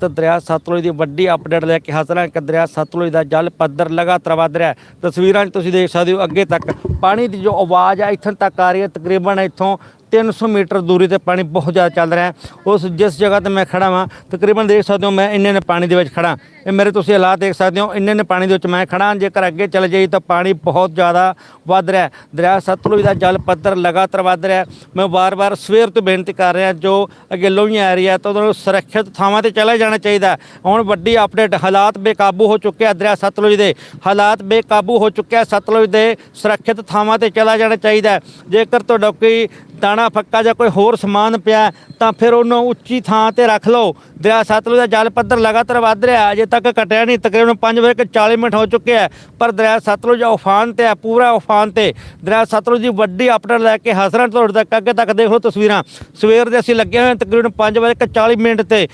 ਤਾਂ ਦਰਿਆ ਸਤਲੁਜ ਦੀ ਵੱਡੀ ਅਪਡੇਟ ਲੈ ਕੇ ਹਾਜ਼ਰ ਹਾਂ ਕਿ ਦਰਿਆ ਸਤਲੁਜ ਦਾ ਜਲ ਪੱਧਰ ਲਗਾਤਾਰ ਵਧ ਰਿਹਾ ਤਸਵੀਰਾਂ 'ਚ ਤੁਸੀਂ ਦੇਖ ਸਕਦੇ ਹੋ, ਅੱਗੇ ਤੱਕ ਪਾਣੀ ਦੀ ਜੋ ਆਵਾਜ਼ ਆ, ਇੱਥੋਂ ਤੱਕ ਆ ਰਹੀ ਹੈ, ਤਕਰੀਬਨ ਇੱਥੋਂ 300 ਮੀਟਰ ਦੂਰੀ ਤੇ ਪਾਣੀ ਬਹੁਤ ਜ਼ਿਆਦਾ ਚੱਲ ਰਿਹਾ ਉਸ ਜਿਸ ਜਗ੍ਹਾ ਤੇ ਮੈਂ ਖੜਾ ਹਾਂ ਤਕਰੀਬਨ ਦੇਖ ਸਕਦੇ ਹੋ ਮੈਂ ਇੰਨੇ ਨੇ ਪਾਣੀ ਦੇ ਵਿੱਚ ਖੜਾ। ਇਹ ਮੇਰੇ ਤੁਸੀਂ ਹਾਲਾਤ ਦੇਖ ਸਕਦੇ ਹੋ। ਇੰਨੇ ਨੇ ਪਾਣੀ ਦੇ ਵਿੱਚ ਮੈਂ ਖੜਾ ਜੇਕਰ ਅੱਗੇ ਚਲੇ ਜਾਈ ਤਾਂ ਪਾਣੀ ਬਹੁਤ ਜ਼ਿਆਦਾ ਵੱਧ ਰਿਹਾ ਦਰਿਆ ਸਤਲੁਜ ਦਾ ਜਲ ਪੱਧਰ ਲਗਾਤਾਰ ਵੱਧ ਰਿਹਾ ਮੈਂ ਵਾਰ-ਵਾਰ ਸਵੇਰ ਤੋਂ ਬੇਨਤੀ ਕਰ ਰਿਹਾ, ਜੋ ਅੱਗੇ ਲੋਹੀਆਂ ਏਰੀਆ ਤਾਂ ਉਹਨਾਂ ਨੂੰ ਸੁਰੱਖਿਅਤ ਥਾਵਾਂ ਤੇ ਚਲੇ ਜਾਣਾ ਚਾਹੀਦਾ ਹੁਣ ਵੱਡੀ ਅਪਡੇਟ ਹਾਲਾਤ ਬੇਕਾਬੂ ਹੋ ਚੁੱਕੇ ਆ ਦਰਿਆ ਸਤਲੁਜ ਦੇ। ਹਾਲਾਤ ਬੇਕਾਬੂ ਹੋ ਚੁੱਕੇ ਆ ਸਤਲੁਜ ਦੇ। ਸੁਰੱਖਿਅਤ ਥਾਵਾਂ ਤੇ ਚਲਾ ਜਾਣਾ ਚਾਹੀਦਾ ਜੇਕਰ ਤੁਹਾਡਾ ਕੋਈ ਦਾਣਾ, ਫੱਕਾ ਜਾਂ ਕੋਈ ਹੋਰ ਸਮਾਨ ਪਿਆ ਤਾਂ ਫਿਰ ਉਹਨੂੰ ਉੱਚੀ ਥਾਂ ਤੇ ਰੱਖ ਲਓ। ਦਰਿਆ ਸਤਲੁਜ ਦਾ ਜਲ ਪੱਧਰ ਲਗਾਤਾਰ ਵੱਧ ਰਿਹਾ ਅਜੇ ਤੱਕ ਘਟਿਆ ਨਹੀਂ। ਤਕਰੀਬਨ 5 ਵਜੇ ਕੇ 40 ਮਿੰਟ ਹੋ ਚੁੱਕੇ ਹੈ ਪਰ ਦਰਿਆ ਸਤਲੁਜ ਉਫਾਨ ਤੇ ਹੈ ਪੂਰਾ ਉਫਾਨ ਤੇ। ਦਰਿਆ ਸਤਲੁਜ ਦੀ ਵੱਡੀ ਅਪਡੇਟ ਲੈ ਕੇ ਹਸਰਨ ਤੁਹਾਡੇ ਤੱਕ, ਅੱਗੇ ਤੱਕ ਦੇਖ ਲਓ ਤਸਵੀਰਾਂ। ਸਵੇਰ ਦੇ ਅਸੀਂ ਲੱਗੇ ਹੋਏ ਤਕਰੀਬਨ 5 ਵਜੇ ਕੇ 40 ਮਿੰਟ ਤੇ।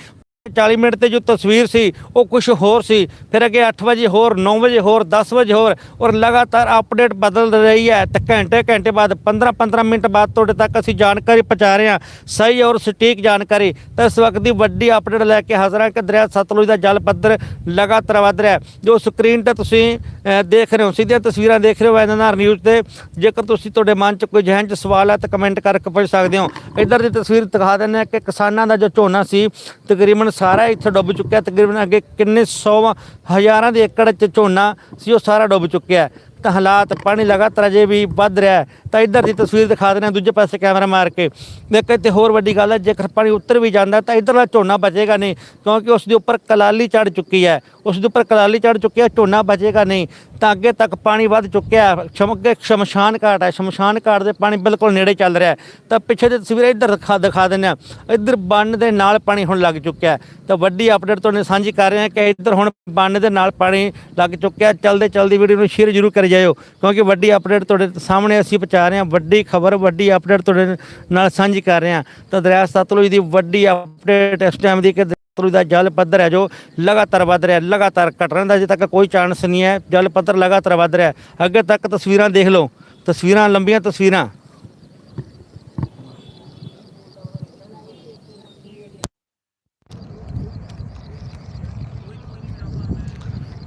40 ਮਿੰਟ ਤੇ ਜੋ ਤਸਵੀਰ ਸੀ, ਉਹ ਕੁਝ ਹੋਰ ਸੀ। ਫਿਰ ਅੱਗੇ 8 ਵਜੇ ਹੋਰ 9 ਵਜੇ ਹੋਰ 10 ਵਜੇ ਹੋਰ, ਔਰ ਲਗਾਤਾਰ ਅਪਡੇਟ ਬਦਲ ਰਹੀ ਹੈ। ਤੇ ਘੰਟੇ ਘੰਟੇ ਬਾਅਦ 15 15 ਮਿੰਟ ਬਾਅਦ ਤੁਹਾਡੇ ਤੱਕ ਅਸੀਂ ਜਾਣਕਾਰੀ ਪਹੁੰਚਾ ਰਹੇ ਹਾਂ। ਸਹੀ ਔਰ ਸਟੀਕ ਜਾਣਕਾਰੀ। ਤਾਂ ਇਸ ਵਕਤ ਦੀ ਵੱਡੀ ਅਪਡੇਟ ਲੈ ਕੇ ਹਾਜ਼ਰ ਹਾਂ ਕਿ ਦਰਿਆ ਸਤਲੁਜ ਦਾ ਜਲ ਪੱਧਰ ਲਗਾਤਾਰ ਵਧ ਰਿਹਾ ਜੋ ਸਕਰੀਨ ਤੇ ਤੁਸੀਂ ਦੇਖ ਰਹੇ ਹੋ, ਸਿੱਧੀਆਂ ਤਸਵੀਰਾਂ ਦੇਖ ਰਹੇ ਹੋ ਐਨਐਨਆਰ ਨਿਊਜ਼ ਤੇ। ਜੇਕਰ ਤੁਸੀਂ ਤੁਹਾਡੇ ਮਨ 'ਚ ਕੋਈ ਜਹਨ 'ਚ ਸਵਾਲ ਹੈ ਤਾਂ ਕਮੈਂਟ ਕਰਕੇ ਪੁੱਛ ਸਕਦੇ ਹੋ। ਇੱਧਰ ਦੀ ਤਸਵੀਰ ਦਿਖਾ ਦਿੰਦੇ ਹਾਂ ਕਿ ਕਿਸਾਨਾਂ ਦਾ ਜੋ ਝੋਨਾ ਸੀ, ਤਕਰੀਬਨ ਸਾਰਾ ਇੱਥੇ ਡੁੱਬ ਚੁੱਕਿਆ। ਤਕਰੀਬਨ ਅੱਗੇ ਕਿੰਨੇ ਸੌ ਹਜ਼ਾਰਾਂ ਦੇ ਏਕੜ 'ਚ ਝੋਨਾ ਸੀ, ਉਹ ਸਾਰਾ ਡੁੱਬ ਚੁੱਕਿਆ। ਤਾਂ ਹਾਲਾਤ ਪਾਣੀ ਲਗਾਤਾਰ ਅਜੇ ਵੀ ਵੱਧ ਰਿਹਾ ਤਾਂ ਇੱਧਰ ਦੀ ਤਸਵੀਰ ਦਿਖਾ ਦਿੰਦੇ ਹਾਂ, ਦੂਜੇ ਪਾਸੇ ਕੈਮਰਾ ਮਾਰ ਕੇ। ਦੇਖ, ਇੱਥੇ ਹੋਰ ਵੱਡੀ ਗੱਲ ਹੈ, ਜੇਕਰ ਪਾਣੀ ਉੱਤਰ ਵੀ ਜਾਂਦਾ ਤਾਂ ਇੱਧਰਲਾ ਝੋਨਾ ਬਚੇਗਾ ਨਹੀਂ, ਕਿਉਂਕਿ ਉਸ ਦੇ ਉੱਪਰ ਕਲਾਲੀ ਚੜ ਚੁੱਕੀ ਹੈ। ਉਸ ਦੇ ਉੱਪਰ ਕਲਾਲੀ ਚੜ ਚੁੱਕੀ ਹੈ, ਝੋਨਾ ਬਚੇਗਾ ਨਹੀਂ। ਤਾਂ ਅੱਗੇ ਤੱਕ ਪਾਣੀ ਵੱਧ ਚੁੱਕਿਆ ਹੈ। ਸ਼ਮਕੇ ਸ਼ਮਸ਼ਾਨ ਘਾਟ ਹੈ, ਸ਼ਮਸ਼ਾਨ ਘਾਟ ਦੇ ਪਾਣੀ ਬਿਲਕੁਲ ਨੇੜੇ ਚੱਲ ਰਿਹਾ ਤਾਂ ਪਿੱਛੇ ਦੀ ਤਸਵੀਰ ਇੱਧਰ ਦਿਖਾ ਦਿਖਾ ਦਿੰਦੇ ਹਾਂ। ਇੱਧਰ ਬੰਨ ਦੇ ਨਾਲ ਪਾਣੀ ਹੁਣ ਲੱਗ ਚੁੱਕਿਆ ਤਾਂ ਵੱਡੀ ਅਪਡੇਟ ਤੁਹਾਨੂੰ ਸਾਂਝੀ ਕਰ ਰਹੇ ਹਾਂ ਕਿ ਇੱਧਰ ਹੁਣ ਬੰਨ ਦੇ ਨਾਲ ਪਾਣੀ ਲੱਗ ਚੁੱਕਿਆ ਹੈ। ਚਲਦੇ ਚਲਦੀ ਵੀਡੀਓ ਨੂੰ ਸ਼ੇਅਰ ਜ਼ਰੂਰ ਕਰ ਜਾਇਓ, ਕਿਉਂਕਿ ਵੱਡੀ ਅਪਡੇਟ ਤੁਹਾਡੇ ਸਾਹਮਣੇ ਅਸੀਂ ਪਹੁੰਚਾ ਰਹੇ ਹਾਂ। ਵੱਡੀ ਖਬਰ, ਵੱਡੀ ਅਪਡੇਟ ਤੁਹਾਡੇ ਨਾਲ ਸਾਂਝੀ ਕਰ ਰਹੇ ਹਾਂ। ਤਾਂ ਦਰਿਆ ਸਤਲੁਜ ਦੀ ਵੱਡੀ ਅਪਡੇਟ ਇਸ ਟਾਈਮ ਦੀ ਕਿ ਸਤਲੁਜ ਦਾ ਜਲ ਪੱਧਰ ਹੈ ਜੋ ਲਗਾਤਾਰ ਵੱਧ ਰਿਹਾ, ਲਗਾਤਾਰ ਘਟਣ ਦਾ ਅਜੇ ਤੱਕ ਕੋਈ ਚਾਂਸ ਨਹੀਂ ਹੈ, ਜਲ ਪੱਧਰ ਲਗਾਤਾਰ ਵੱਧ ਰਿਹਾ। ਅੱਗੇ ਤੱਕ ਤਸਵੀਰਾਂ ਦੇਖ ਲਓ। ਤਸਵੀਰਾਂ ਲੰਬੀਆਂ ਤਸਵੀਰਾਂ।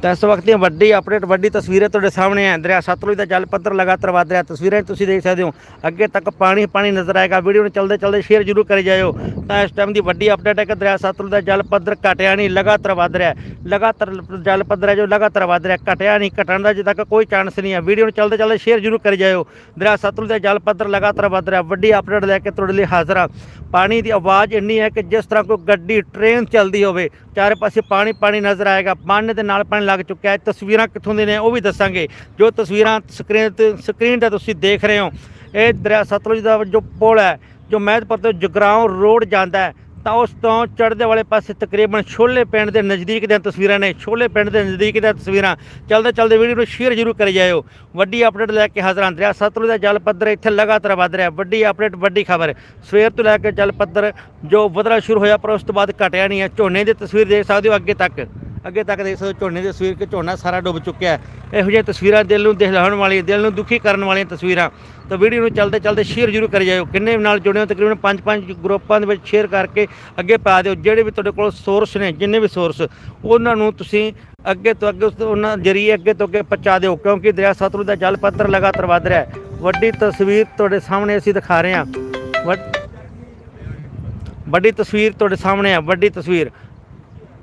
ਤਾਂ ਇਸ ਵਕਤ ਦੀਆਂ ਵੱਡੀ ਅਪਡੇਟ ਵੱਡੀ ਤਸਵੀਰਾਂ ਤੁਹਾਡੇ ਸਾਹਮਣੇ ਹੈ ਦਰਿਆ ਸਤਲੁਜ ਦਾ ਜਲ ਪੱਧਰ ਲਗਾਤਾਰ ਵਧ ਰਿਹਾ। ਤਸਵੀਰਾਂ 'ਚ ਤੁਸੀਂ ਦੇਖ ਸਕਦੇ ਹੋ। ਅੱਗੇ ਤੱਕ ਪਾਣੀ ਪਾਣੀ ਨਜ਼ਰ ਆਏਗਾ। ਵੀਡੀਓ ਨੂੰ ਚਲਦੇ ਚਲਦੇ ਸ਼ੇਅਰ ਜ਼ਰੂਰ ਕਰੀ ਜਾਇਓ। ਤਾਂ ਇਸ ਟਾਈਮ ਦੀ ਵੱਡੀ ਅਪਡੇਟ ਹੈ ਕਿ ਦਰਿਆ ਸਤਲੁਜ ਦਾ ਜਲ ਪੱਧਰ ਘਟਿਆ ਨਹੀਂ, ਲਗਾਤਾਰ ਵਧ ਰਿਹਾ। ਲਗਾਤਾਰ ਜਲ ਪੱਧਰ ਹੈ ਜੋ ਲਗਾਤਾਰ ਵਧ ਰਿਹਾ। ਘਟਿਆ ਨਹੀਂ, ਘਟਣ ਦਾ ਅਜੇ ਤੱਕ ਕੋਈ ਚਾਂਸ ਨਹੀਂ ਹੈ। ਵੀਡੀਓ ਨੂੰ ਚਲਦੇ ਚਲਦੇ ਸ਼ੇਅਰ ਜ਼ਰੂਰ ਕਰੀ ਜਾਇਓ। ਦਰਿਆ ਸਤਲੁਜ ਦਾ ਜਲ ਪੱਧਰ ਲਗਾਤਾਰ ਵਧ ਰਿਹਾ। ਵੱਡੀ ਅਪਡੇਟ ਲੈ ਕੇ ਤੁਹਾਡੇ ਲਈ ਹਾਜ਼ਰ ਹਾਂ। ਪਾਣੀ ਦੀ ਆਵਾਜ਼ ਇੰਨੀ ਹੈ ਕਿ ਜਿਸ ਤਰ੍ਹਾਂ ਕੋਈ ਗੱਡੀ ਟ੍ਰੇਨ ਚੱਲਦੀ ਹੋਵੇ, ਚਾਰੇ ਪਾਸੇ ਪਾਣੀ ਪਾਣੀ ਨਜ਼ਰ ਆਏਗਾ। ਪਾਣੀ ਦੇ ਨਾਲ ਪਾਣੀ ਲੱਗ ਚੁੱਕਿਆ ਹੈ। ਤਸਵੀਰਾਂ ਕਿੱਥੋਂ ਦੇ ਨੇ ਉਹ ਵੀ ਦੱਸਾਂਗੇ। ਜੋ ਤਸਵੀਰਾਂ ਸਕਰੀਨ ਤੇ ਸਕਰੀਨ ਤੇ ਤੁਸੀਂ ਦੇਖ ਰਹੇ ਹੋ, ਇਹ ਦਰਿਆ ਸਤਲੁਜ ਦਾ ਜੋ ਪੁਲ ਹੈ, ਜੋ ਮਹਿਦਪੁਰ ਤੋਂ ਜਗਰਾਉਂ ਰੋਡ ਜਾਂਦਾ ਹੈ, ਤਾਂ ਉਸ ਤੋਂ ਚੜ੍ਹਦੇ ਵਾਲੇ ਪਾਸੇ ਤਕਰੀਬਨ ਛੋਲੇ ਪਿੰਡ ਦੇ ਨਜ਼ਦੀਕ ਦੀਆਂ ਤਸਵੀਰਾਂ ਨੇ। ਛੋਲੇ ਪਿੰਡ ਦੇ ਨਜ਼ਦੀਕ ਦੀਆਂ ਤਸਵੀਰਾਂ। ਚਲਦੇ ਚਲਦੇ ਵੀਡੀਓ ਨੂੰ ਸ਼ੇਅਰ ਜ਼ਰੂਰ ਕਰੀ ਜਾਇਓ। ਵੱਡੀ ਅਪਡੇਟ ਲੈ ਕੇ ਹਾਜ਼ਰ ਹਾਂ। ਦਰਿਆ ਸਤਲੁਜ ਦਾ ਜਲ ਪੱਧਰ ਇੱਥੇ ਲਗਾਤਾਰ ਵਧ ਰਿਹਾ ਵੱਡੀ ਅਪਡੇਟ, ਵੱਡੀ ਖਬਰ। ਸਵੇਰ ਤੋਂ ਲੈ ਕੇ ਜਲ ਪੱਧਰ ਜੋ ਵਧਣਾ ਸ਼ੁਰੂ ਹੋਇਆ, ਪਰ ਉਸ ਤੋਂ ਬਾਅਦ ਘਟਿਆ ਨਹੀਂ ਹੈ। ਝੋਨੇ ਦੀ ਤਸਵੀਰ ਦੇਖ ਸਕਦੇ ਹੋ ਅੱਗੇ ਤੱਕ। ਅੱਗੇ ਤੱਕ ਦੇਖ ਸਕਦੇ ਹੋ, ਝੋਨੇ ਦੀ ਤਸਵੀਰ ਕਿ ਝੋਨਾ ਸਾਰਾ ਡੁੱਬ ਚੁੱਕਿਆ ਹੈ। ਇਹੋ ਜਿਹੀਆਂ ਤਸਵੀਰਾਂ ਦਿਲ ਨੂੰ ਦਹਿਲਾਉਣ ਵਾਲੀਆਂ, ਦਿਲ ਨੂੰ ਦੁਖੀ ਕਰਨ ਵਾਲੀਆਂ ਤਸਵੀਰਾਂ। ਤਾਂ ਵੀਡੀਓ ਨੂੰ ਚਲਦੇ ਚਲਦੇ ਸ਼ੇਅਰ ਜ਼ਰੂਰ ਕਰੀ ਜਾਇਓ। ਕਿੰਨੇ ਨਾਲ ਜੁੜੇ ਹੋ ਤਕਰੀਬਨ ਪੰਜ ਪੰਜ ਗਰੁੱਪਾਂ ਦੇ ਵਿੱਚ ਸ਼ੇਅਰ ਕਰਕੇ ਅੱਗੇ ਪਾ ਦਿਓ। ਜਿਹੜੇ ਵੀ ਤੁਹਾਡੇ ਕੋਲ ਸੋਰਸ ਨੇ, ਜਿੰਨੇ ਵੀ ਸੋਰਸ ਉਹਨਾਂ ਨੂੰ ਤੁਸੀਂ ਅੱਗੇ ਤੋਂ ਅੱਗੇ ਉਸ ਉਹਨਾਂ ਜਰੀਏ ਅੱਗੇ ਤੋਂ ਅੱਗੇ ਪਹੁੰਚਾ ਦਿਓ। ਕਿਉਂਕਿ ਦਰਿਆ ਸਤਲੁਜ ਦਾ ਜਲ ਪੱਧਰ ਲਗਾਤਾਰ ਵਧ ਰਿਹਾ ਹੈ। ਵੱਡੀ ਤਸਵੀਰ ਤੁਹਾਡੇ ਸਾਹਮਣੇ ਅਸੀਂ ਦਿਖਾ ਰਹੇ ਹਾਂ। ਵੱਡੀ ਤਸਵੀਰ ਤੁਹਾਡੇ ਸਾਹਮਣੇ ਆ ਵੱਡੀ ਤਸਵੀਰ।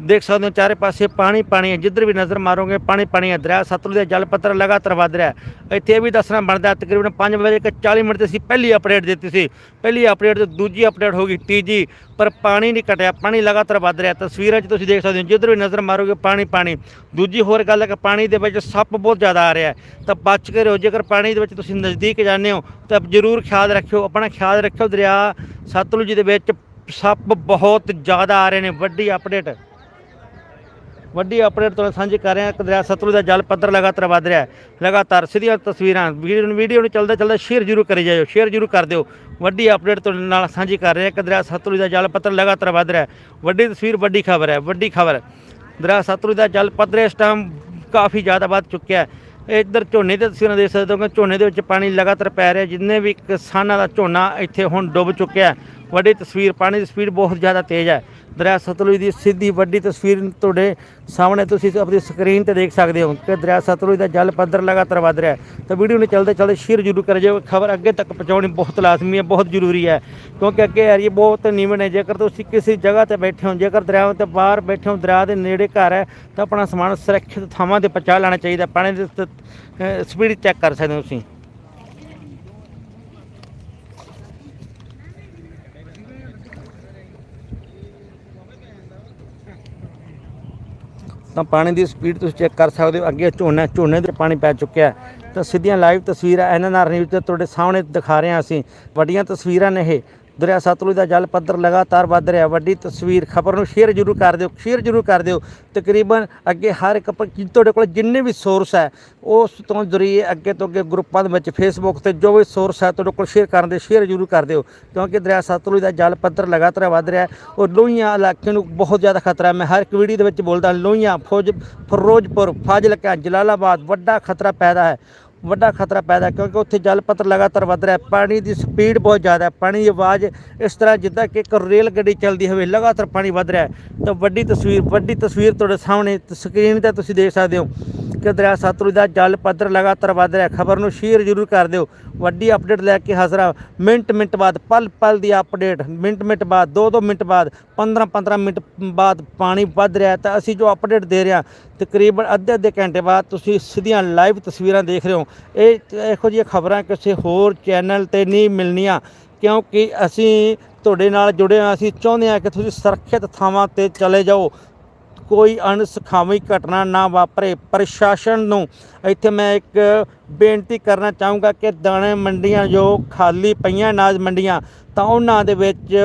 ਦੇਖ ਸਕਦੇ ਹੋ ਚਾਰੇ ਪਾਸੇ ਪਾਣੀ ਪਾਣੀ ਹੈ। ਜਿੱਧਰ ਵੀ ਨਜ਼ਰ ਮਾਰੋਗੇ, ਪਾਣੀ ਪਾਣੀ ਹੈ। ਦਰਿਆ ਸਤਲੁਜ ਦਾ ਜਲ ਪੱਧਰ ਲਗਾਤਾਰ ਵਧ ਰਿਹਾ ਇੱਥੇ ਇਹ ਵੀ ਦੱਸਣਾ ਬਣਦਾ ਤਕਰੀਬਨ 5 ਵਜੇ ਇੱਕ 40 ਮਿੰਟ ਤੇ ਅਸੀਂ ਪਹਿਲੀ ਅਪਡੇਟ ਦਿੱਤੀ ਸੀ। ਪਹਿਲੀ ਅਪਡੇਟ ਤੇ ਦੂਜੀ ਅਪਡੇਟ ਹੋ ਗਈ ਤੀਜੀ, ਪਰ ਪਾਣੀ ਨਹੀਂ ਘਟਿਆ, ਪਾਣੀ ਲਗਾਤਾਰ ਵਧ ਰਿਹਾ। ਤਸਵੀਰਾਂ 'ਚ ਤੁਸੀਂ ਦੇਖ ਸਕਦੇ ਹੋ, ਜਿੱਧਰ ਵੀ ਨਜ਼ਰ ਮਾਰੋਗੇ ਪਾਣੀ ਪਾਣੀ। ਦੂਜੀ ਹੋਰ ਗੱਲ ਹੈ ਕਿ ਪਾਣੀ ਦੇ ਵਿੱਚ ਸੱਪ ਬਹੁਤ ਜ਼ਿਆਦਾ ਆ ਰਿਹਾ ਤਾਂ ਬਚ ਕੇ ਰਹੋ, ਜੇਕਰ ਪਾਣੀ ਦੇ ਵਿੱਚ ਤੁਸੀਂ ਨਜ਼ਦੀਕ ਜਾਂਦੇ ਹੋ, ਤਾਂ ਜ਼ਰੂਰ ਖਿਆਲ ਰੱਖਿਓ, ਆਪਣਾ ਖਿਆਲ ਰੱਖਿਓ। ਦਰਿਆ ਸਤਲੁਜ ਦੇ ਵਿੱਚ ਸੱਪ ਬਹੁਤ ਜ਼ਿਆਦਾ ਆ ਰਹੇ ਨੇ। ਵੱਡੀ ਅਪਡੇਟ ਵੱਡੀ ਅਪਡੇਟ ਤੁਹਾਨੂੰ ਸਾਂਝੀ ਕਰ ਰਹੇ ਹਾਂ। ਕਿ ਦਰਿਆ ਸਤਲੁਜ ਦਾ ਜਲ ਪੱਧਰ ਲਗਾਤਾਰ ਵਧ ਰਿਹਾ ਹੈ। ਲਗਾਤਾਰ ਸਿੱਧੀਆਂ ਤਸਵੀਰਾਂ, ਵੀਡੀਓ ਨੂੰ ਵੀਡੀਓ ਨੂੰ ਚੱਲਦਾ ਚੱਲਦੇ ਸ਼ੇਅਰ ਜ਼ਰੂਰ ਕਰੀ ਜਾਇਓ। ਸ਼ੇਅਰ ਜ਼ਰੂਰ ਕਰ ਦਿਓ। ਵੱਡੀ ਅਪਡੇਟ ਤੁਹਾਡੇ ਨਾਲ ਸਾਂਝੀ ਕਰ ਰਹੇ ਹਾਂ। ਕਿ ਦਰਿਆ ਸਤਲੁਜ ਦਾ ਜਲ ਪੱਧਰ ਲਗਾਤਾਰ ਵਧ ਰਿਹਾ ਹੈ। ਵੱਡੀ ਤਸਵੀਰ, ਵੱਡੀ ਖਬਰ ਹੈ। ਵੱਡੀ ਖਬਰ ਦਰਿਆ ਸਤਲੁਜ ਦਾ ਜਲ ਪੱਧਰ ਇਸ ਟਾਈਮ ਕਾਫੀ ਜ਼ਿਆਦਾ ਵੱਧ ਚੁੱਕਿਆ ਹੈ। ਇੱਧਰ ਝੋਨੇ ਦੇ ਤਸਵੀਰਾਂ ਦੇਖ ਸਕਦੇ ਹੋ ਕਿ ਝੋਨੇ ਦੇ ਵਿੱਚ ਪਾਣੀ ਲਗਾਤਾਰ ਪੈ ਰਿਹਾ ਜਿੰਨੇ ਵੀ ਕਿਸਾਨਾਂ ਦਾ ਝੋਨਾ ਇੱਥੇ ਹੁਣ ਡੁੱਬ ਚੁੱਕਿਆ ਵੱਡੀ ਤਸਵੀਰ, ਪਾਣੀ ਦੀ ਸਪੀਡ ਬਹੁਤ ਜ਼ਿਆਦਾ ਤੇਜ਼ ਹੈ। ਦਰਿਆ ਸਤਲੁਜ ਦੀ ਸਿੱਧੀ ਵੱਡੀ ਤਸਵੀਰ ਤੁਹਾਡੇ ਸਾਹਮਣੇ ਤੁਸੀਂ ਆਪਣੀ ਸਕਰੀਨ ਤੇ ਦੇਖ ਸਕਦੇ ਹੋ ਕਿ ਦਰਿਆ ਸਤਲੁਜ ਦਾ ਜਲ ਪੱਧਰ ਲਗਾਤਾਰ ਵਧ ਰਿਹਾ ਹੈ। ਤਾਂ ਵੀਡੀਓ ਨੂੰ ਚੱਲਦੇ ਚਲਦੇ ਸ਼ੇਅਰ ਜ਼ਰੂਰ ਕਰ ਜਾਓ ਖਬਰ ਅੱਗੇ ਤੱਕ ਪਹੁੰਚਾਉਣੀ ਬਹੁਤ ਲਾਜ਼ਮੀ ਹੈ, ਬਹੁਤ ਜ਼ਰੂਰੀ ਹੈ, ਕਿਉਂਕਿ ਅੱਗੇ ਏਰੀਏ ਬਹੁਤ ਨੀਵੇਂ ਹੈ ਜੇਕਰ ਤੁਸੀਂ ਕਿਸੇ ਜਗ੍ਹਾ ਤੇ ਬੈਠੇ ਹੋ, ਜੇਕਰ ਦਰਿਆ ਤੇ ਬਾਹਰ ਬੈਠੇ ਹੋ, ਦਰਿਆ ਦੇ ਨੇੜੇ ਘਰ ਹੈ, ਤਾਂ ਆਪਣਾ ਸਮਾਨ ਸੁਰੱਖਿਅਤ ਥਾਵਾਂ ਤੇ ਪਹੁੰਚਾ ਲੈਣਾ ਚਾਹੀਦਾ ਪਾਣੀ ਦੀ ਸਪੀਡ ਚੈੱਕ ਕਰ ਸਕਦੇ ਹੋ ਤੁਸੀਂ। ਤਾਂ ਪਾਣੀ ਦੀ ਸਪੀਡ ਤੁਸੀਂ ਚੈੱਕ ਕਰ ਸਕਦੇ ਹੋ। ਅੱਗੇ ਝੋਨਾ ਝੋਨੇ ਦੇ ਪਾਣੀ ਪੈ ਚੁੱਕਿਆ ਤਾਂ ਸਿੱਧੀਆਂ ਲਾਈਵ ਤਸਵੀਰਾਂ ਐਨਐਨਆਰ ਨਿਊਜ਼ ਤੇ ਤੁਹਾਡੇ ਸਾਹਮਣੇ ਦਿਖਾ ਰਹੇ ਹਾਂ ਅਸੀਂ। ਵੱਡੀਆਂ ਤਸਵੀਰਾਂ ਨੇ ਇਹ। ਦਰਿਆ ਸਤਲੁਜ ਦਾ ਜਲ ਪੱਧਰ ਲਗਾਤਾਰ ਵੱਧ ਰਿਹਾ। ਵੱਡੀ ਤਸਵੀਰ ਖਬਰ ਨੂੰ ਸ਼ੇਅਰ ਜ਼ਰੂਰ ਕਰ ਦਿਓ, ਸ਼ੇਅਰ ਜ਼ਰੂਰ ਕਰ ਦਿਓ। ਤਕਰੀਬਨ ਅੱਗੇ ਹਰ ਇੱਕ ਤੁਹਾਡੇ ਕੋਲ ਜਿੰਨੇ ਵੀ ਸੋਰਸ ਹੈ, ਉਸ ਤੋਂ ਜ਼ਰੀਏ ਅੱਗੇ ਤੋਂ ਅੱਗੇ ਗਰੁੱਪਾਂ ਦੇ ਵਿੱਚ ਫੇਸਬੁੱਕ ਤੇ ਜੋ ਵੀ ਸੋਰਸ ਹੈ, ਤੁਹਾਡੇ ਕੋਲ ਸ਼ੇਅਰ ਕਰਨ ਦੇ ਸ਼ੇਅਰ ਜ਼ਰੂਰ ਕਰ ਦਿਓ। ਕਿਉਂਕਿ ਦਰਿਆ ਸਤਲੁਜ ਦਾ ਜਲ ਪੱਧਰ ਲਗਾਤਾਰ ਵੱਧ ਰਿਹਾ ਔਰ ਲੋਹੀਆਂ ਇਲਾਕੇ ਨੂੰ ਬਹੁਤ ਜ਼ਿਆਦਾ ਖਤਰਾ ਹੈ। ਮੈਂ ਹਰ ਇੱਕ ਵੀਡੀਓ ਦੇ ਵਿੱਚ ਬੋਲਦਾ, ਲੋਹੀਆਂ, ਫੌਜ, ਫਿਰੋਜ਼ਪੁਰ, ਫਾਜ਼ਿਲਕਾ, ਜਲਾਲਾਬਾਦ ਵੱਡਾ ਖਤਰਾ ਪੈਦਾ ਹੈ। ਵੱਡਾ ਖਤਰਾ ਪੈਦਾ ਕਿਉਂਕਿ ਉੱਥੇ ਜਲ ਪੱਧਰ ਲਗਾਤਾਰ ਵੱਧ ਰਿਹਾ ਪਾਣੀ ਦੀ ਸਪੀਡ ਬਹੁਤ ਜ਼ਿਆਦਾ ਹੈ। ਪਾਣੀ ਦੀ ਆਵਾਜ਼ ਇਸ ਤਰ੍ਹਾਂ ਜਿੱਦਾਂ ਕਿ ਇੱਕ ਰੇਲ ਗੱਡੀ ਚੱਲਦੀ ਹੋਵੇ, ਲਗਾਤਾਰ ਪਾਣੀ ਵੱਧ ਰਿਹਾ ਤਾਂ ਵੱਡੀ ਤਸਵੀਰ ਵੱਡੀ ਤਸਵੀਰ ਤੁਹਾਡੇ ਸਾਹਮਣੇ ਸਕਰੀਨ ਤੇ ਤੁਸੀਂ ਦੇਖ ਸਕਦੇ ਹੋ। ਕਿ ਦਰਿਆ ਸਤਲੁਜ ਦਾ ਜਲ ਪੱਧਰ ਲਗਾਤਾਰ ਵੱਧ ਰਿਹਾ। ਖਬਰ ਨੂੰ ਸ਼ੇਅਰ ਜ਼ਰੂਰ ਕਰ ਦਿਓ। ਵੱਡੀ ਅਪਡੇਟ ਲੈ ਕੇ ਹਾਜ਼ਰ ਹਾਂ ਮਿੰਟ ਮਿੰਟ ਬਾਅਦ, ਪਲ ਪਲ ਦੀ ਅਪਡੇਟ ਮਿੰਟ ਮਿੰਟ ਬਾਅਦ 2-2 ਮਿੰਟ ਬਾਅਦ 15-15 ਮਿੰਟ ਬਾਅਦ ਪਾਣੀ ਵੱਧ ਰਿਹਾ। ਤਾਂ ਅਸੀਂ ਜੋ ਅਪਡੇਟ ਦੇ ਰਹੇ ਹਾਂ ਤਕਰੀਬਨ ਅੱਧੇ ਅੱਧੇ ਘੰਟੇ ਬਾਅਦ ਤੁਸੀਂ ਸਿੱਧੀਆਂ ਲਾਈਵ ਤਸਵੀਰਾਂ ਦੇਖ ਰਹੇ ਹੋ। ਇਹ ਇਹੋ ਜਿਹੀਆਂ ਖਬਰਾਂ ਕਿਸੇ ਹੋਰ ਚੈਨਲ ਤੇ ਨਹੀਂ ਮਿਲਣੀਆਂ, ਕਿਉਂਕਿ ਅਸੀਂ ਤੁਹਾਡੇ ਨਾਲ ਜੁੜੇ ਹਾਂ। ਅਸੀਂ ਚਾਹੁੰਦੇ ਹਾਂ ਕਿ ਤੁਸੀਂ ਸੁਰੱਖਿਅਤ ਥਾਵਾਂ ਤੇ ਚਲੇ ਜਾਓ। ਕੋਈ ਅਣਸੁਖਾਵੀ ਘਟਨਾ ਨਾ ਵਾਪਰੇ। ਪ੍ਰਸ਼ਾਸਨ ਨੂੰ ਇੱਥੇ ਮੈਂ ਇੱਕ ਬੇਨਤੀ ਕਰਨਾ ਚਾਹੂੰਗਾ ਕਿ ਦਾਣੇ ਮੰਡੀਆਂ ਜੋ ਖਾਲੀ ਪਈਆਂ ਅਨਾਜ ਮੰਡੀਆਂ, ਤਾਂ ਉਹਨਾਂ ਦੇ ਵਿੱਚ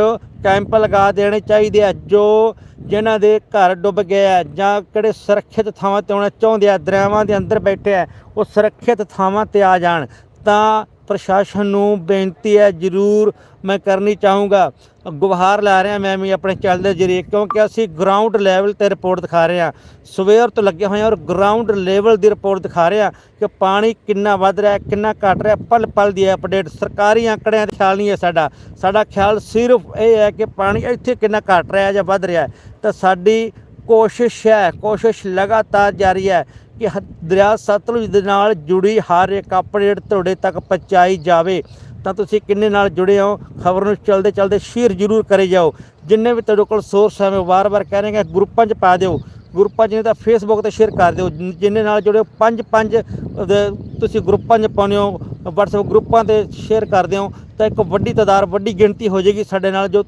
ਕੈਂਪ ਲਗਾ ਦੇਣੇ ਚਾਹੀਦੇ ਆ, ਜੋ ਜਿਨ੍ਹਾਂ ਦੇ ਘਰ ਡੁੱਬ ਗਏ ਆ ਜਾਂ ਕਿਹੜੇ ਸੁਰੱਖਿਅਤ ਥਾਵਾਂ ਤੇ ਆਉਣਾ ਚਾਹੁੰਦੇ ਆ ਦਰਿਆਵਾਂ ਦੇ ਅੰਦਰ ਬੈਠੇ ਆ, ਉਹ ਸੁਰੱਖਿਅਤ ਥਾਵਾਂ ਤੇ ਆ ਜਾਣ। ਤਾਂ ਪ੍ਰਸ਼ਾਸਨ ਨੂੰ ਬੇਨਤੀ ਹੈ, ਜ਼ਰੂਰ ਮੈਂ ਕਰਨੀ ਚਾਹੂੰਗਾ। ਗੁਹਾਰ ਲਾ ਰਿਹਾ ਮੈਂ ਵੀ ਆਪਣੇ ਚੈਨਲ ਦੇ ਜਰੀਏ, ਕਿਉਂਕਿ ਅਸੀਂ ਗਰਾਊਂਡ ਲੈਵਲ ਤੇ ਰਿਪੋਰਟ ਦਿਖਾ ਰਹੇ ਹਾਂ। ਸਵੇਰ ਤੋਂ ਲੱਗੇ ਹੋਏ ਹਾਂ ਔਰ ਗਰਾਊਂਡ ਲੈਵਲ ਦੀ ਰਿਪੋਰਟ ਦਿਖਾ ਰਹੇ ਹਾਂ ਕਿ ਪਾਣੀ ਕਿੰਨਾ ਵੱਧ ਰਿਹਾ, ਕਿੰਨਾ ਘਟ ਰਿਹਾ, ਪਲ ਪਲ ਦੀ ਅਪਡੇਟ ਸਰਕਾਰੀ ਅੰਕੜਿਆਂ ਦਾ ਖਿਆਲ ਨਹੀਂ ਹੈ ਸਾਡਾ। ਸਾਡਾ ਖਿਆਲ ਸਿਰਫ ਇਹ ਹੈ ਕਿ ਪਾਣੀ ਇੱਥੇ ਕਿੰਨਾ ਘਟ ਰਿਹਾ ਜਾਂ ਵੱਧ ਰਿਹਾ ਤਾਂ ਸਾਡੀ ਕੋਸ਼ਿਸ਼ ਹੈ, ਕੋਸ਼ਿਸ਼ ਲਗਾਤਾਰ ਜਾਰੀ ਹੈ ਕਿ ਹ- ਦਰਿਆ ਸਤਲੁਜ ਦੇ ਨਾਲ ਜੁੜੀ ਹਰ ਇੱਕ ਅਪਡੇਟ ਤੁਹਾਡੇ ਤੱਕ ਪਹੁੰਚਾਈ ਜਾਵੇ। ਤਾਂ ਤੁਸੀਂ ਕਿੰਨੇ ਨਾਲ ਜੁੜੇ ਹੋ? ਖਬਰ ਨੂੰ ਚਲਦੇ ਚਲਦੇ ਸ਼ੇਅਰ ਜ਼ਰੂਰ ਕਰੇ ਜਾਓ। ਜਿੰਨੇ ਵੀ ਤੁਹਾਡੇ ਕੋਲ ਸੋਰਸ ਹੈ ਮੈਂ ਵਾਰ-ਵਾਰ ਕਹਿ ਰਿਹਾ ਕਿ ਗਰੁੱਪਾਂ 'ਚ ਪਾ ਦਿਓ। ਗਰੁੱਪਾਂ 'ਚ ਨਹੀਂ ਤਾਂ ਫੇਸਬੁੱਕ ਤੇ ਸ਼ੇਅਰ ਕਰ ਦਿਓ। ਜਿੰਨੇ ਨਾਲ ਜੁੜੇ ਹੋ, ਪੰਜ ਪੰਜ ਤੁਸੀਂ ਗਰੁੱਪਾਂ 'ਚ ਪਾਉਂਦੇ ਹੋ WhatsApp ਗਰੁੱਪਾਂ ਤੇ ਸ਼ੇਅਰ ਕਰਦੇ ਹੋ ਤਾਂ ਇੱਕ ਵੱਡੀ ਤਾਦਾਦ ਵੱਡੀ ਗਿਣਤੀ ਹੋ ਜਾਏਗੀ ਸਾਡੇ ਨਾਲ ਜੋ-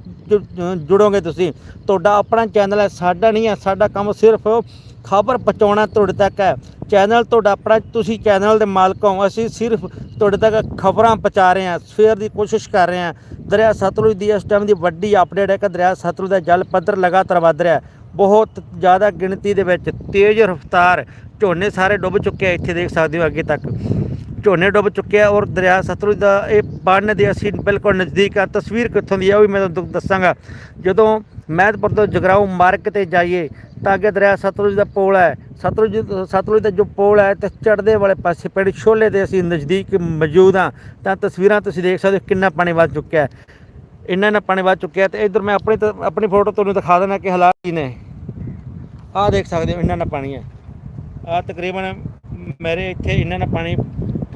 ਜੁੜੋਗੇ ਤੁਸੀਂ। ਤੁਹਾਡਾ ਆਪਣਾ ਚੈਨਲ ਹੈ ਸਾਡਾ ਨਹੀਂ ਹੈ ਸਾਡਾ ਕੰਮ ਸਿਰਫ ਖਬਰ ਪਹੁੰਚਾਉਣਾ ਤੁਹਾਡੇ ਤੱਕ ਹੈ। ਚੈਨਲ ਤੁਹਾਡਾ ਆਪਣਾ, ਤੁਸੀਂ ਚੈਨਲ ਦੇ ਮਾਲਕ ਹੋ। ਅਸੀਂ ਸਿਰਫ ਤੁਹਾਡੇ ਤੱਕ ਖਬਰਾਂ ਪਹੁੰਚਾ ਰਹੇ ਹਾਂ ਸ਼ੇਅਰ ਦੀ ਕੋਸ਼ਿਸ਼ ਕਰ ਰਹੇ ਹਾਂ। ਦਰਿਆ ਸਤਲੁਜ ਦੀ, ਇਸ ਟਾਈਮ ਦੀ ਵੱਡੀ ਅਪਡੇਟ ਹੈ ਕਿ ਦਰਿਆ ਸਤਲੁਜ ਦਾ ਜਲ ਪੱਧਰ ਲਗਾਤਾਰ ਵੱਧ ਰਿਹਾ ਹੈ। ਬਹੁਤ ਜ਼ਿਆਦਾ ਗਿਣਤੀ ਦੇ ਵਿੱਚ ਤੇਜ਼ ਰਫ਼ਤਾਰ ਝੋਨੇ ਸਾਰੇ ਡੁੱਬ ਚੁੱਕੇ ਆ, ਇੱਥੇ ਦੇਖ ਸਕਦੇ ਹੋ ਅੱਗੇ ਤੱਕ। ਝੋਨੇ ਡੁੱਬ ਚੁੱਕੇ ਆ ਔਰ ਦਰਿਆ ਸਤਲੁਜ ਦਾ ਇਹ ਬੰਨ ਦੇ ਅਸੀਂ ਬਿਲਕੁਲ ਨਜ਼ਦੀਕ ਆ। ਤਸਵੀਰ ਕਿੱਥੋਂ ਦੀ ਆ ਉਹ ਵੀ ਮੈਂ ਤੁਹਾਨੂੰ ਦੱਸਾਂਗਾ। ਜਦੋਂ ਮਹਿਤਪੁਰ ਤੋਂ ਜਗਰਾਉਂ ਮਾਰਗ ਤੇ ਜਾਈਏ, ਤਾਂ ਅੱਗੇ ਦਰਿਆ ਸਤਲੁਜ ਦਾ ਪੋਲ ਹੈ। ਸਤਲੁਜ ਸਤਲੁਜ ਦਾ ਜੋ ਪੋਲ ਹੈ, ਤੇ ਚੜ੍ਹਦੇ ਵਾਲੇ ਪਾਸੇ ਪਿੰਡ ਛੋਲੇ ਦੇ ਅਸੀਂ ਨਜ਼ਦੀਕ ਮੌਜੂਦ ਹਾਂ। ਤਾਂ ਤਸਵੀਰਾਂ ਤੁਸੀਂ ਦੇਖ ਸਕਦੇ ਹੋ ਕਿੰਨਾ ਪਾਣੀ ਵੱਧ ਚੁੱਕਿਆ ਹੈ। ਇੰਨਾ ਨਾ ਪਾਣੀ ਵੱਧ ਚੁੱਕਿਆ ਤੇ ਇਧਰ ਮੈਂ ਆਪਣੀ ਤ- ਆਪਣੀ ਫੋਟੋ ਤੁਹਾਨੂੰ ਦਿਖਾ ਦੇਣਾ ਕਿ ਹਾਲਾਤ ਕੀ ਨੇ। ਆਹ ਦੇਖ ਸਕਦੇ ਹੋ, ਇੰਨਾ ਨਾ ਪਾਣੀ ਹੈ। ਆ ਤਕਰੀਬਨ ਮੇਰੇ ਇੱਥੇ ਇੰਨਾ ਨਾ ਪਾਣੀ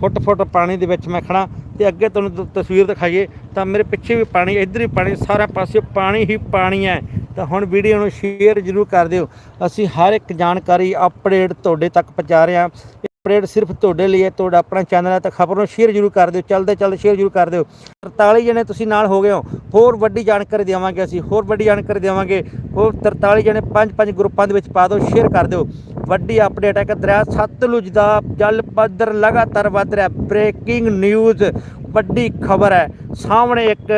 ਫੁੱਟ ਫੁੱਟ ਪਾਣੀ ਦੇ ਵਿੱਚ ਮੈਂ ਖੜਾ ਤੇ ਅੱਗੇ ਤੁਹਾਨੂੰ ਤਸਵੀਰ ਦਿਖਾਈਏ, ਤਾਂ ਮੇਰੇ ਪਿੱਛੇ ਵੀ ਪਾਣੀ, ਇੱਧਰ ਵੀ ਪਾਣੀ, ਸਾਰਾ ਪਾਸੇ ਪਾਣੀ ਹੀ ਪਾਣੀ ਹੈ। ਤਾਂ ਹੁਣ ਵੀਡੀਓ ਨੂੰ ਸ਼ੇਅਰ ਜ਼ਰੂਰ ਕਰ ਦਿਓ। ਅਸੀਂ ਹਰ ਇੱਕ ਜਾਣਕਾਰੀ ਅਪਡੇਟ ਤੁਹਾਡੇ ਤੱਕ ਪਹੁੰਚਾ ਰਹੇ ਹਾਂ। ਅਪਡੇਟ ਸਿਰਫ ਤੁਹਾਡੇ ਲਈ ਹੈ, ਤੁਹਾਡਾ ਆਪਣਾ ਚੈਨਲ ਹੈ, ਤਾਂ ਖਬਰ ਨੂੰ ਸ਼ੇਅਰ ਜ਼ਰੂਰ ਕਰ ਦਿਓ, ਚਲਦੇ ਚਲਦੇ ਸ਼ੇਅਰ ਜ਼ਰੂਰ ਕਰ ਦਿਓ। 43 ਜਣੇ ਤੁਸੀਂ ਨਾਲ ਹੋ ਗਏ ਹੋ, ਹੋਰ ਵੱਡੀ ਜਾਣਕਾਰੀ ਦੇਵਾਂਗੇ ਅਸੀਂ, ਹੋਰ ਵੱਡੀ ਜਾਣਕਾਰੀ ਦੇਵਾਂਗੇ, ਹੋਰ 43 ਜਣੇ ਪੰਜ ਪੰਜ ਗਰੁੱਪਾਂ ਦੇ ਵਿੱਚ ਪਾ ਦਿਓ ਸ਼ੇਅਰ ਕਰ ਦਿਓ। ਵੱਡੀ ਅਪਡੇਟ ਹੈ ਕਿ ਦਰਿਆ ਸਤਲੁਜ ਦਾ ਜਲ ਪੱਧਰ ਲਗਾਤਾਰ ਵੱਧ ਰਿਹਾ ਬ੍ਰੇਕਿੰਗ ਨਿਊਜ਼ ਵੱਡੀ ਖਬਰ ਹੈ। ਸਾਹਮਣੇ ਇੱਕ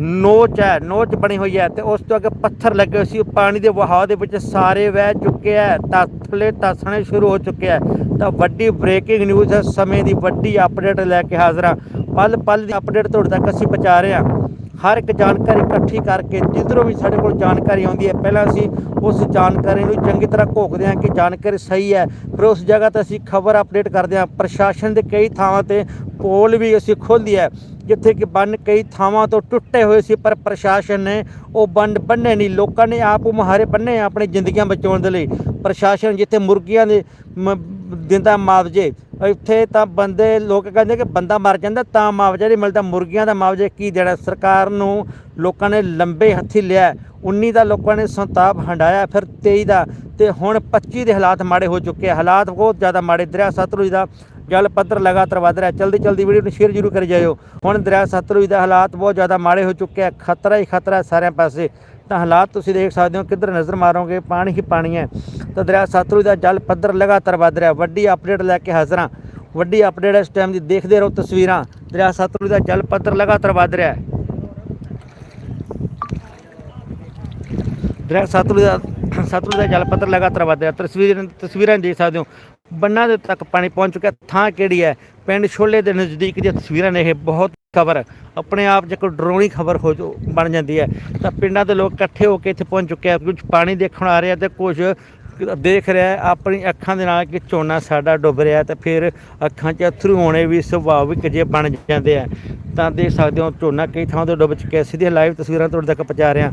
ਨੋਚ ਹੈ, ਨੋਚ ਬਣੀ ਹੋਈ ਹੈ ਤੇ ਉਸ ਤੋਂ ਅੱਗੇ ਪੱਥਰ ਲੱਗੇ ਹੋਏ ਸੀ ਪਾਣੀ ਦੇ ਵਹਾਅ ਦੇ ਵਿੱਚ ਸਾਰੇ ਵਹਿ ਚੁੱਕੇ ਹੈ ਤਾਂ ਥੱਲੇ ਸ਼ੁਰੂ ਹੋ ਚੁੱਕੇ ਹੈ। ਤਾਂ ਵੱਡੀ ਬ੍ਰੇਕਿੰਗ ਨਿਊਜ਼ ਹੈ, ਸਮੇਂ ਦੀ ਵੱਡੀ ਅਪਡੇਟ ਲੈ ਕੇ ਹਾਜ਼ਰ ਹਾਂ। ਪਲ ਪਲ ਦੀ ਅਪਡੇਟ ਤੁਹਾਡੇ ਤੱਕ ਅਸੀਂ ਪਹੁੰਚਾ ਰਹੇ ਹਾਂ। ਹਰ ਇੱਕ ਜਾਣਕਾਰੀ ਇਕੱਠੀ ਕਰਕੇ ਜਿੱਧਰੋਂ ਵੀ ਸਾਡੇ ਕੋਲ ਜਾਣਕਾਰੀ ਆਉਂਦੀ ਹੈ, ਪਹਿਲਾਂ ਅਸੀਂ ਉਸ ਜਾਣਕਾਰੀ ਨੂੰ ਚੰਗੀ ਤਰ੍ਹਾਂ ਘੋਖਦੇ ਹਾਂ ਕਿ ਜਾਣਕਾਰੀ ਸਹੀ ਹੈ। ਫਿਰ ਉਸ ਜਗ੍ਹਾ ਤੇ ਅਸੀਂ ਖਬਰ ਅਪਡੇਟ ਕਰਦੇ ਹਾਂ। ਪ੍ਰਸ਼ਾਸਨ ਦੇ ਕਈ ਥਾਵਾਂ ਤੇ ਪੋਲ ਵੀ ਅਸੀਂ ਖੋਲ੍ਹੀ ਹੈ। ਜਿੱਥੇ ਕਿ ਬੰਨ ਕਈ ਥਾਵਾਂ ਤੋਂ ਟੁੱਟੇ ਹੋਏ ਸੀ, ਪਰ ਪ੍ਰਸ਼ਾਸਨ ਨੇ ਉਹ ਬੰਨ ਬੰਨੇ ਨਹੀਂ। ਲੋਕਾਂ ਨੇ ਆਪ ਮੁਹਾਰੇ ਬੰਨੇ ਆਪਣੀ ਜ਼ਿੰਦਗੀਆਂ ਬਚਾਉਣ ਦੇ ਲਈ। ਪ੍ਰਸ਼ਾਸਨ ਜਿੱਥੇ ਮੁਰਗੀਆਂ ਦੇ ਦਿੰਦਾ ਮੁਆਵਜ਼ੇ ਇੱਥੇ ਤਾਂ ਬੰਦੇ, ਲੋਕ ਕਹਿੰਦੇ ਕਿ ਬੰਦਾ ਮਰ ਜਾਂਦਾ, ਤਾਂ ਮੁਆਵਜ਼ਾ ਨਹੀਂ ਮਿਲਦਾ। ਮੁਰਗੀਆਂ ਦਾ ਮੁਆਵਜ਼ਾ ਕੀ ਦੇਣਾ? ਸਰਕਾਰ ਨੂੰ ਲੋਕਾਂ ਨੇ ਲੰਬੇ ਹੱਥੀ ਲਿਆ। 19 ਦਾ ਲੋਕਾਂ ਨੇ ਸੰਤਾਪ ਹੰਡਾਇਆ। ਫਿਰ 23 ਦਾ ਤੇ ਹੁਣ 25 ਦੇ ਹਾਲਾਤ ਮਾੜੇ ਹੋ ਚੁੱਕੇ ਹਾਲਾਤ ਬਹੁਤ ਜ਼ਿਆਦਾ ਮਾੜੇ। ਦਰਿਆ ਸਤਲੁਜ ਦਾ ਜਲ ਪੱਧਰ ਲਗਾਤਾਰ ਵਧ ਰਿਹਾ ਜਲਦੀ ਜਲਦੀ ਵੀਡੀਓ ਨੂੰ ਸ਼ੇਅਰ ਜ਼ਰੂਰ ਕਰੀ ਜਾਇਓ। ਹੁਣ ਦਰਿਆ ਸਤਲੁਜ ਦਾ ਹਾਲਾਤ ਬਹੁਤ ਜ਼ਿਆਦਾ ਮਾੜੇ ਹੋ ਚੁੱਕੇ ਆ। ਖਤਰਾ ਹੀ ਖਤਰਾ ਸਾਰਿਆਂ ਪਾਸੇ। ਤਾਂ ਹਾਲਾਤ ਤੁਸੀਂ ਦੇਖ ਸਕਦੇ ਹੋ, ਕਿੱਧਰ ਨਜ਼ਰ ਮਾਰੋਗੇ? ਪਾਣੀ ਹੀ ਪਾਣੀ ਹੈ। ਤਾਂ ਦਰਿਆ ਸਤਲੁਜ ਦਾ ਜਲ ਪੱਧਰ ਲਗਾਤਾਰ ਵਧ ਰਿਹਾ ਵੱਡੀ ਅਪਡੇਟ ਲੈ ਕੇ ਹਾਜ਼ਰਾਂ ਵੱਡੀ ਅਪਡੇਟ ਇਸ ਟਾਈਮ ਦੀ ਦੇਖਦੇ ਰਹੋ ਤਸਵੀਰਾਂ। ਦਰਿਆ ਸਤਲੁਜ ਦਾ ਜਲ ਪੱਧਰ ਲਗਾਤਾਰ ਵਧ ਰਿਹਾ ਹੈ। ਦਰਿਆ ਸਤਲੁਜ ਦਾ ਸਤਲੁਜ ਦਾ ਜਲ ਪੱਧਰ ਲਗਾਤਾਰ ਵਧ ਰਿਹਾ ਤਸਵੀਰਾਂ ਤਸਵੀਰਾਂ ਦੇਖ ਸਕਦੇ ਹੋ। ਬੰਨਾਂ ਦੇ ਤੱਕ ਪਾਣੀ ਪਹੁੰਚ ਚੁੱਕਿਆ। ਥਾਂ ਕਿਹੜੀ ਹੈ? ਪਿੰਡ ਛੋਲੇ ਦੇ ਨਜ਼ਦੀਕ ਦੀਆਂ ਤਸਵੀਰਾਂ ਨੇ ਇਹ ਬਹੁਤ ਖਬਰ। ਆਪਣੇ ਆਪ ਜੇ ਕੋਈ ਡਰਾਉਣੀ ਖਬਰ ਹੋ ਜੋ ਬਣ ਜਾਂਦੀ ਹੈ, ਤਾਂ ਪਿੰਡਾਂ ਦੇ ਲੋਕ ਇਕੱਠੇ ਹੋ ਕੇ ਇੱਥੇ ਪਹੁੰਚ ਚੁੱਕੇ ਆ। ਕੁਝ ਪਾਣੀ ਦੇਖਣ ਆ ਰਿਹਾ ਤੇ ਕੁਝ ਦੇਖ ਰਿਹਾ ਆਪਣੀ ਅੱਖਾਂ ਦੇ ਨਾਲ ਕਿ ਝੋਨਾ ਸਾਡਾ ਡੁੱਬ ਰਿਹਾ ਤੇ ਫਿਰ ਅੱਖਾਂ 'ਚ ਅਥਰੂ ਹੋਣੇ ਵੀ ਸੁਭਾਵਿਕ ਜੇ ਬਣ ਜਾਂਦੇ ਆ। ਤਾਂ ਦੇਖ ਸਕਦੇ ਹੋ ਝੋਨਾ ਕਈ ਥਾਂ ਤੇ ਡੁੱਬ ਚੁੱਕਿਆ। ਸਿੱਧੀਆਂ ਲਾਈਵ ਤਸਵੀਰਾਂ ਤੁਹਾਡੇ ਤੱਕ ਪਹੁੰਚਾ ਰਿਹਾ।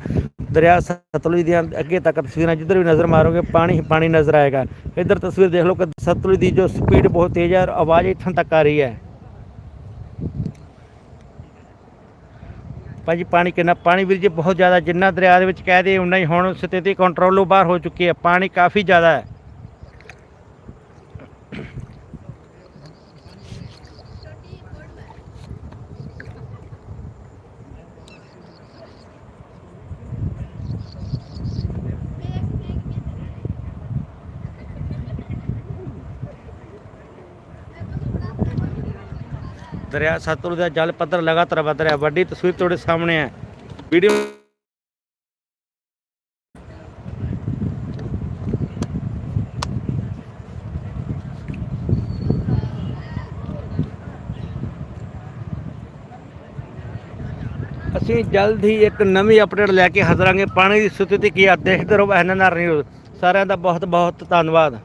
ਦਰਿਆ ਸਤਲੁਜ ਦੀਆਂ ਅੱਗੇ ਤੱਕ ਤਸਵੀਰਾਂ ਜਿੱਧਰ ਵੀ ਨਜ਼ਰ ਮਾਰੋਗੇ, ਪਾਣੀ ਹੀ ਪਾਣੀ ਨਜ਼ਰ ਆਏਗਾ। ਇੱਧਰ ਤਸਵੀਰ ਦੇਖ ਲਓ ਕਿ ਸਤਲੁਜ ਦੀ ਜੋ ਸਪੀਡ ਬਹੁਤ ਤੇਜ਼ ਹੈ ਔਰ ਆਵਾਜ਼ ਇੱਥੋਂ ਤੱਕ ਆ ਰਹੀ ਹੈ। ਭਾਜੀ ਪਾਣੀ ਕਿੰਨਾ, ਪਾਣੀ ਵੀਰ ਜੀ ਬਹੁਤ ਜ਼ਿਆਦਾ, ਜਿੰਨਾ ਦਰਿਆ ਦੇ ਵਿੱਚ ਕਹਿ ਦੇ ਉਨਾ ਹੀ ਹੁਣ ਸਥਿਤੀ ਕੰਟਰੋਲੋਂ ਬਾਹਰ ਹੋ ਚੁੱਕੀ ਹੈ। ਪਾਣੀ ਕਾਫੀ ਜ਼ਿਆਦਾ ਹੈ। ਦਰਿਆ ਸਤਲੁਜ ਦਾ ਜਲ ਪੱਧਰ ਲਗਾਤਾਰ ਵਧ ਰਿਹਾ। ਵੱਡੀ ਤਸਵੀਰ ਤੁਹਾਡੇ ਸਾਹਮਣੇ ਹੈ। ਵੀਡੀਓ ਅਸੀਂ ਜਲਦ ਹੀ ਇੱਕ ਨਵੀਂ ਅਪਡੇਟ ਲੈ ਕੇ ਹਾਜ਼ਰਾਂਗੇ ਪਾਣੀ ਦੀ ਸਥਿਤੀ ਕੀ ਆ? ਦੇਖਦੇ ਰਹੋ। NNR news. ਸਾਰਿਆਂ ਦਾ ਬਹੁਤ ਬਹੁਤ ਧੰਨਵਾਦ।